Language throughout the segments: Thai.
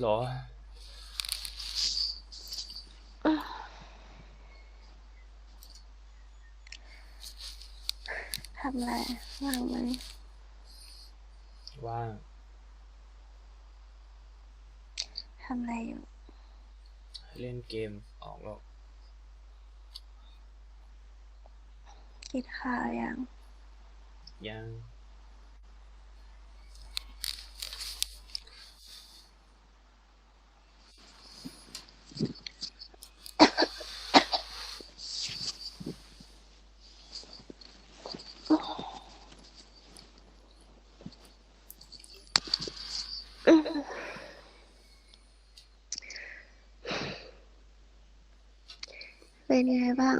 เหรอ ทำอะไรว่างไหมว่างทำอะไรอยู่ เล่นเกมออกแล้วกินข้าวยังยัง เป็นไงบ้าง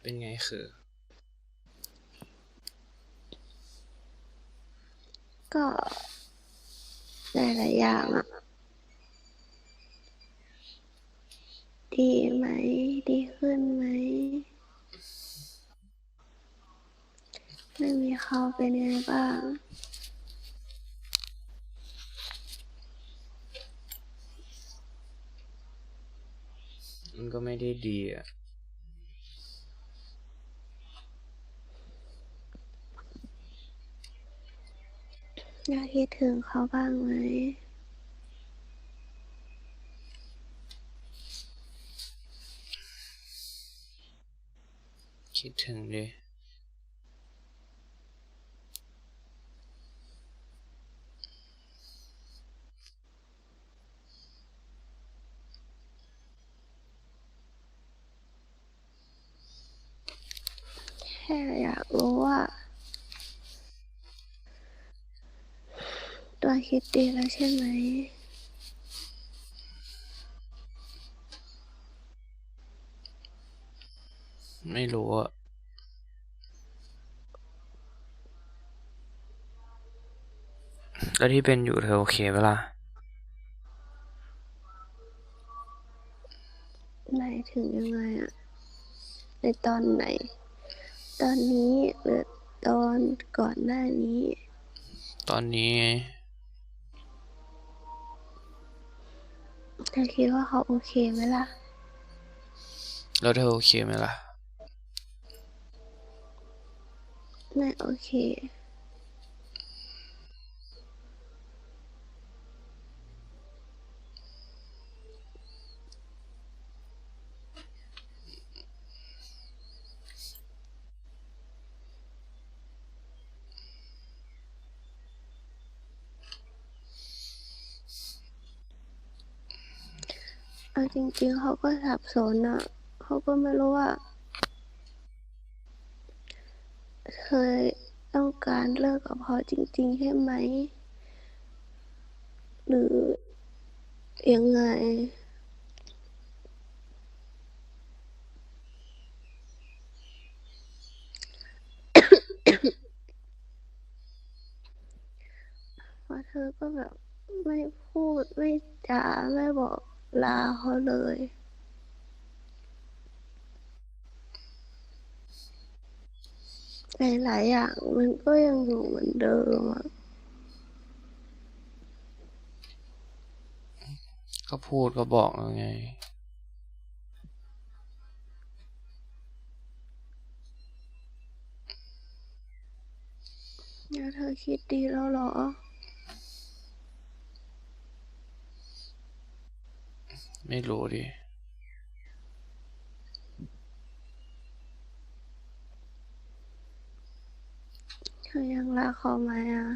เป็นไงคือ ก็หลายๆอย่างอะดีไหม ดีขึ้นไหม ไม่มีเขาเป็นไงบ้าง มันก็ไม่ได้ดีอะอยากคิดถึงเขาบ้างไหมคิดถึงดิ แค่อยากรู้ว่า ตัวคิดดีแล้วใช่ไหม ไม่รู้อะแล้วที่เป็นอยู่เธอโอเคไหมล่ะหมายถึงยังไงอะในตอนไหน ตอนนี้หรือตอนก่อนหน้านี้ ตอนนี้ไงเธอคิดว่าเขาโอเคไหมล่ะ แล้วเธอโอเคไหมล่ะ ไม่โอเค ริงๆเขาก็สับสนอะเขาก็ไม่รู้ว่า เคยต้องการเลิกกับเขาจริง ๆ ใช่ไหม หรือยังไงพราะเธอก็แบบไม่พูดไม่จาไม่บอก ลาเขาเลย หลายๆอย่างมันก็ยังอยู่เหมือนเดิมอะก็พูดก็บอกแล้วไง แล้วเธอคิดดีแล้วเหรอ ไม่รู้ดิ เธอยังรักเขาไหมอะ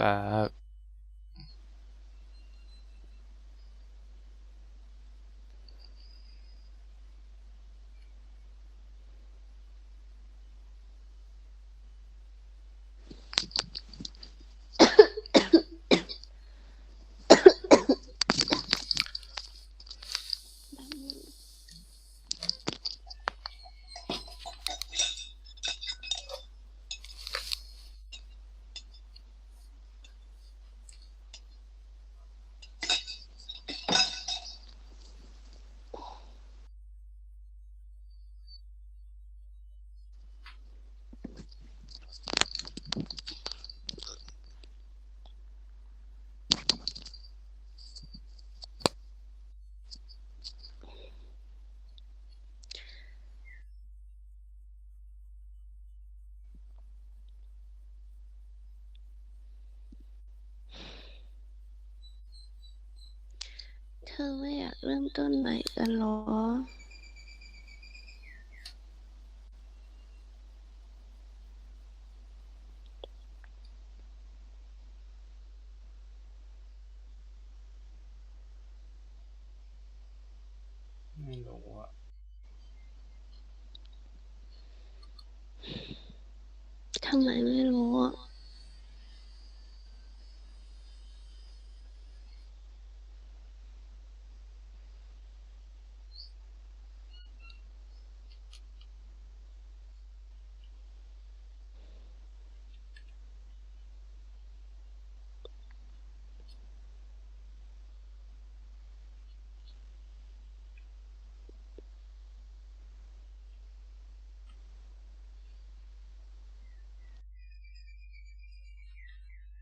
รัก ต้นใหม่กันเหรอไม่รู้อะทำไมไม่รู้อะ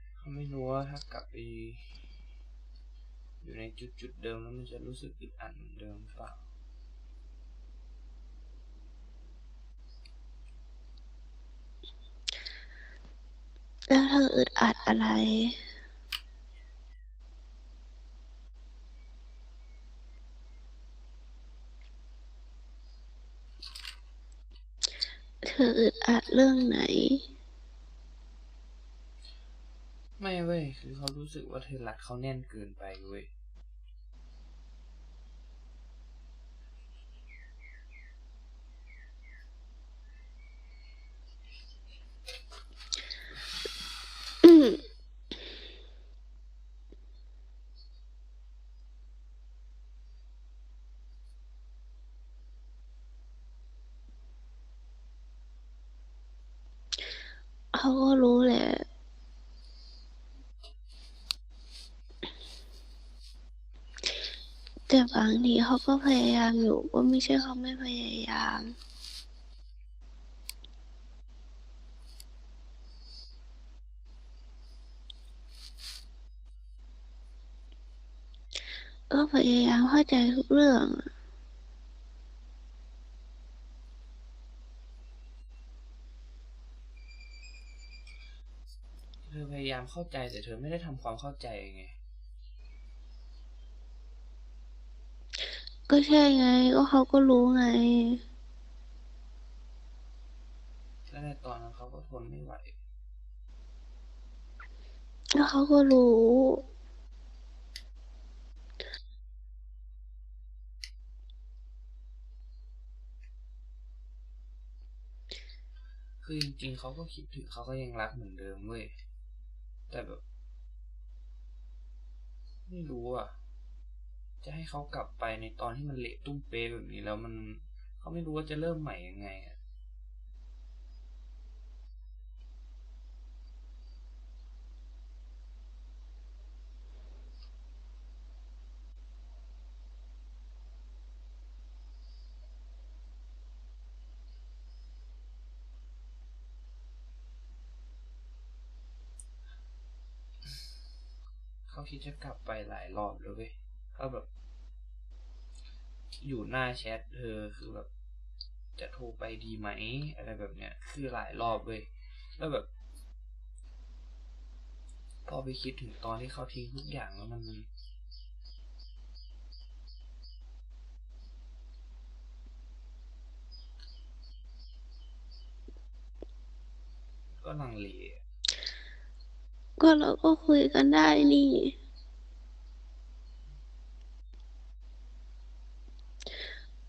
เขา ไม่รู้ว่าถ้ากลับไปอยู่ในจุดจุดเดิมแล้วมันจะรู้สึกอึดอัดเหมือนเดิมเปล่าแล้วเธออึดอัดอะไร เธออึดอัดเรื่องไหน ไม่เว้ย คือเขารู้สึกว่าเธอรัดเขาแน่นเกินไปเว้ย เขาก็รู้แหละ แต่บางทีเขาก็พยายามอยู่ก็ไม่ใช่เขาไม่พยายาม ก็พยายามเข้าใจทุกเรื่องเธอพยายามเข้าใจแต่เธอไม่ได้ทำความเข้าใจไง ก็ใช่ไง ก็เขาก็รู้ไงและในตอนนั้นเขาก็ทนไม่ไหวแล้วเขาก็รู้ คือจริงๆเขาก็คิดถึงเขาก็ยังรักเหมือนเดิมเว้ย แต่แบบ ไม่รู้อะ จะให้เขากลับไปในตอนที่มันเละตุ้มเปแบบนี้แล้วมันเขาไม่รู้ว่าจะเริ่มใหม่ยังไงอะเขาคิดจะกลับไปหลายรอบแล้วเว้ย เขาแบบ อยู่หน้าแชทเธอคือแบบ จะโทรไปดีไหม อะไรแบบเนี้ย คือหลายรอบเว้ยแล้วแบบ พอไปคิดถึงตอนที่เขาทิ้งทุกอย่างแล้วมันก็ลังเลก็เราก็คุยกันได้นี่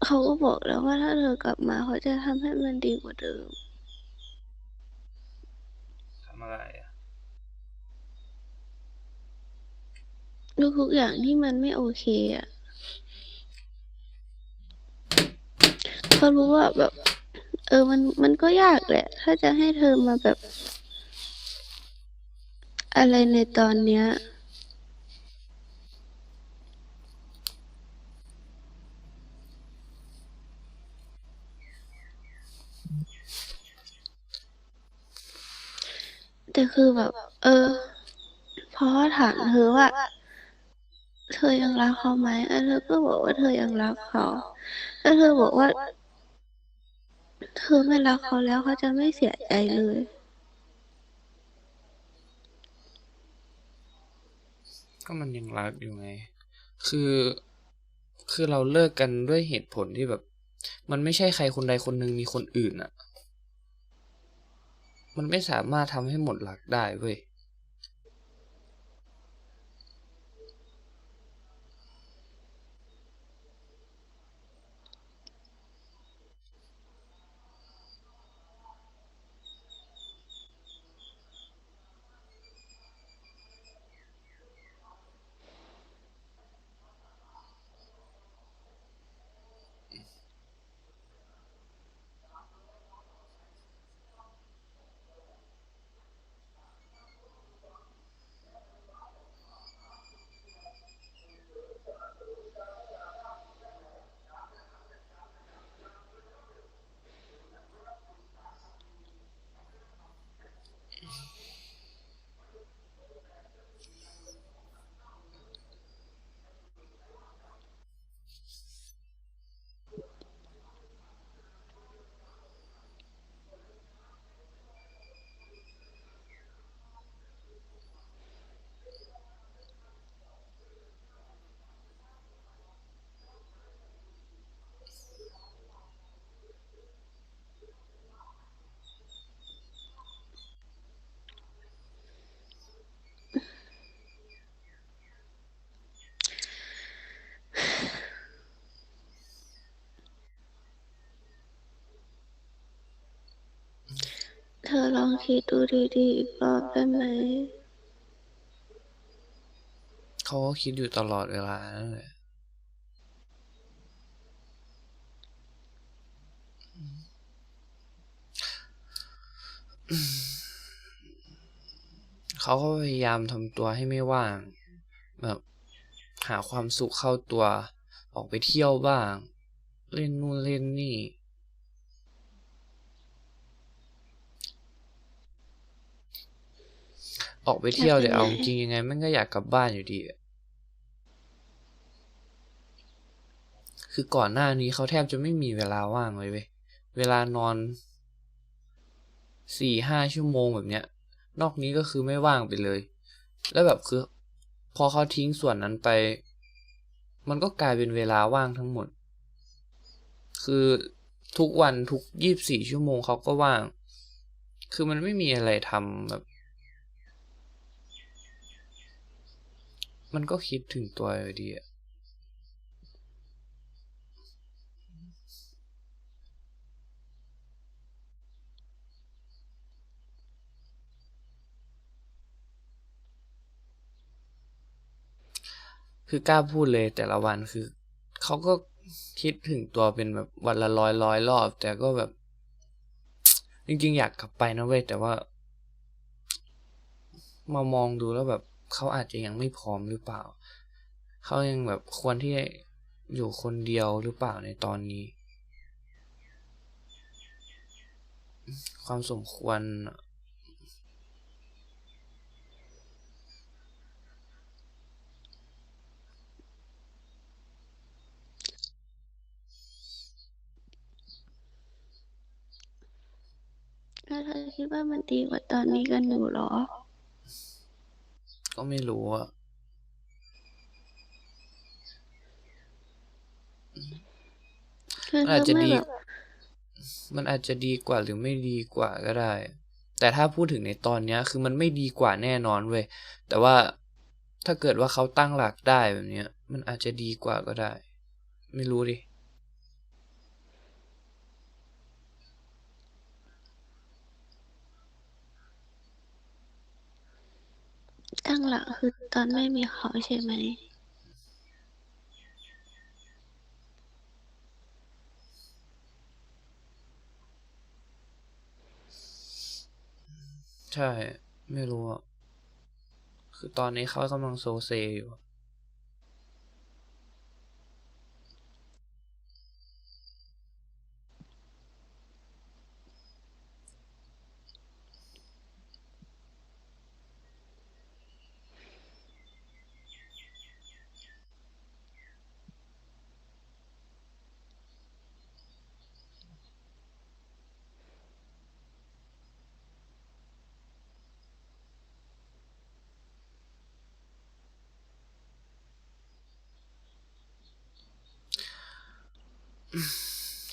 เขาก็บอกแล้วว่าถ้าเธอกลับมาเขาจะทำให้มันดีกว่าเดิม ทำอะไรอะทุกๆอย่างที่มันไม่โอเคอะเขารู้ว่าแบบ เออมันมันก็ยากแหละ ถ้าจะให้เธอมาแบบ อะไรในตอนเนี้ย แต่คือแบบ เออพอถามเธอว่า เธอยังรักเขาไหมแล้วเธอก็บอกว่าเธอยังรักเขาแล้วเธอบอกว่า เธอไม่รักเขาแล้วเขาจะไม่เสียใจเลยก็มันยังรักอยู่ไง คือ คือเราเลิกกันด้วยเหตุผลที่แบบ มันไม่ใช่ใครคนใดคนหนึ่งมีคนอื่นอะ มันไม่สามารถทำให้หมดหลักได้เว้ย อลองคิดดูดีๆอีกรอบได้ไหม เขาก็คิดอยู่ตลอดเวลานั่นแหละเขาก็พยายามทำตัวให้ไม่ว่าง แบบหาความสุขเข้าตัว ออกไปเที่ยวบ้าง เล่นนู่นเล่นนี่ ออกไปเที่ยวแต่เอาจริงๆยังไงมันก็อยากกลับบ้านอยู่ดีอะคือก่อนหน้านี้เขาแทบจะไม่มีเวลาว่างเลยเว้ย เวลานอนสี่ห้าชั่วโมงแบบเนี้ย นอกนี้ก็คือไม่ว่างไปเลย แล้วแบบคือ พอเขาทิ้งส่วนนั้นไป มันก็กลายเป็นเวลาว่างทั้งหมด คือทุกวันทุกยี่บสี่ชั่วโมงเขาก็ว่าง คือมันไม่มีอะไรทำแบบ มันก็คิดถึงตัวอยู่ดีอะคือกล้าพูดเลยแต่ละวันคือเขาก็คิดถึงตัวเป็นแบบวันละร้อยร้อยรอบ แต่ก็แบบ จริงๆ อยากกลับไปนะเว้ยแต่ว่ามามองดูแล้วแบบ เขาอาจจะยังไม่พร้อมหรือเปล่า เขายังแบบควรที่จะอยู่คนเดียวหรือเปล่าในตอนนี้ ความสมควร แล้วเธอคิดว่ามันดีกว่าตอนนี้กันอยู่หรอ ก็ไม่รู้อะคือมันเธอาจอจะไม่ดีแบบมันอาจจะดีกว่าหรือไม่ดีกว่าก็ได้ แต่ถ้าพูดถึงในตอนเนี้ย คือมันไม่ดีกว่าแน่นอนเว้ย แต่ว่าถ้าเกิดว่าเขาตั้งหลักได้แบบเนี้ย มันอาจจะดีกว่าก็ได้ ไม่รู้ดิ หลังคือตอนไม่มีเขาใช่ไหมใช่ ไม่รู้อะคือตอนนี้เขากำลังโซเซอยู่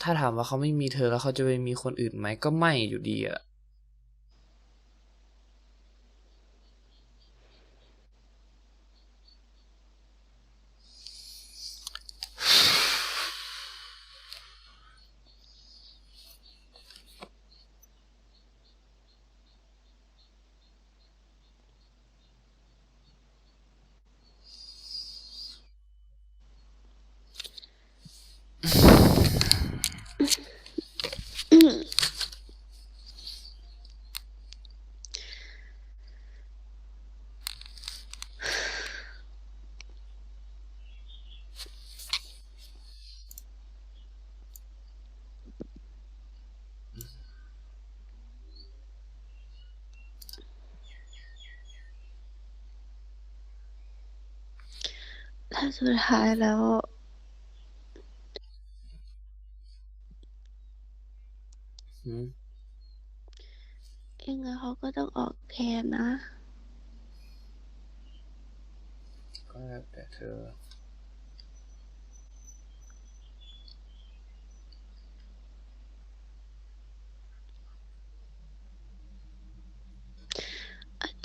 ถ้าถามว่าเขาไม่มีเธอแล้วเขาจะไปมีคนอื่นไหมก็ไม่อยู่ดีอะ ถ้าสุดท้ายแล้วหืมยังไงเขาก็ต้องออกแทนนะ ก็แล้วแต่เธอ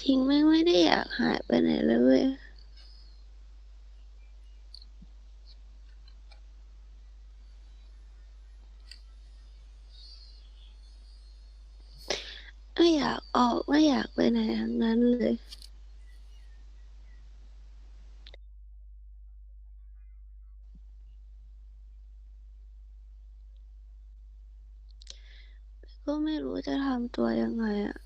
จริงไม่ไม่ได้อยากหายไปไหนเลยเว้ย ไม่อยากออกไม่อยากไปไหนทั้งนั้นเลย ก็ไม่รู้จะทำตัวยังไงอะ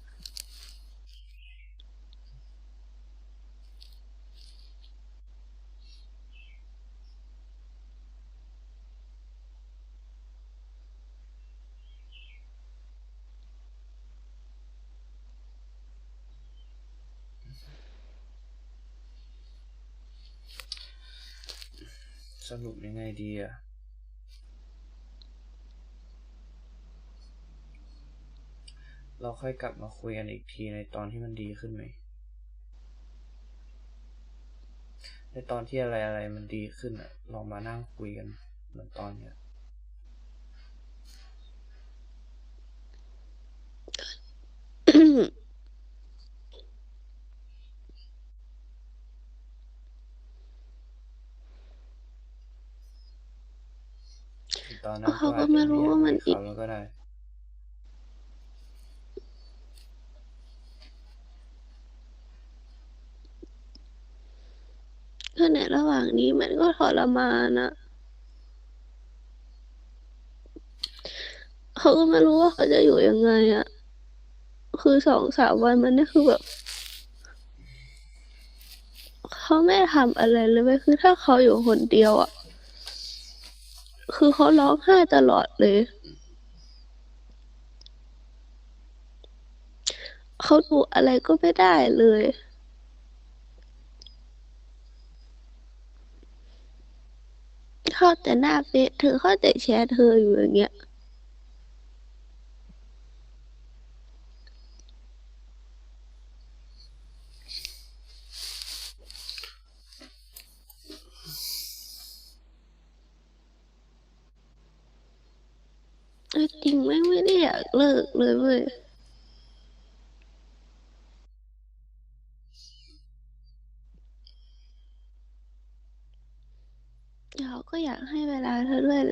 สรุปยังไงดีอะเราค่อยกลับมาคุยกันอีกทีในตอนที่มันดีขึ้นไหม ในตอนที่อะไรอะไรมันดีขึ้นอะลองมานั่งคุยกันเหมือนตอนเนี้ย ตอนนั้นเขาก็ไม่รู้ว่ามันอีกเขาแล้วก็ได้ก็ในระหว่างนี้มันก็ทรมานอะเขาก็ไม่รู้ว่าเขาจะอยู่ยังไงอะคือสองสามวันมันนี่คือแบบเขาไม่ทำอะไรเลยเว้ยคือถ้าเขาอยู่คนเดียวอะ คือเขาร้องไห้ตลอดเลย เขาดูอะไรก็ไม่ได้เลย เข้าแต่หน้าเฟซเธอเข้าแต่แชทเธออยู่อย่างเงี้ย จริงไม่ไม่ได้อยากเลิกเลยเว้ยเราก็อยากให้เวลาเธอด้วยแหละ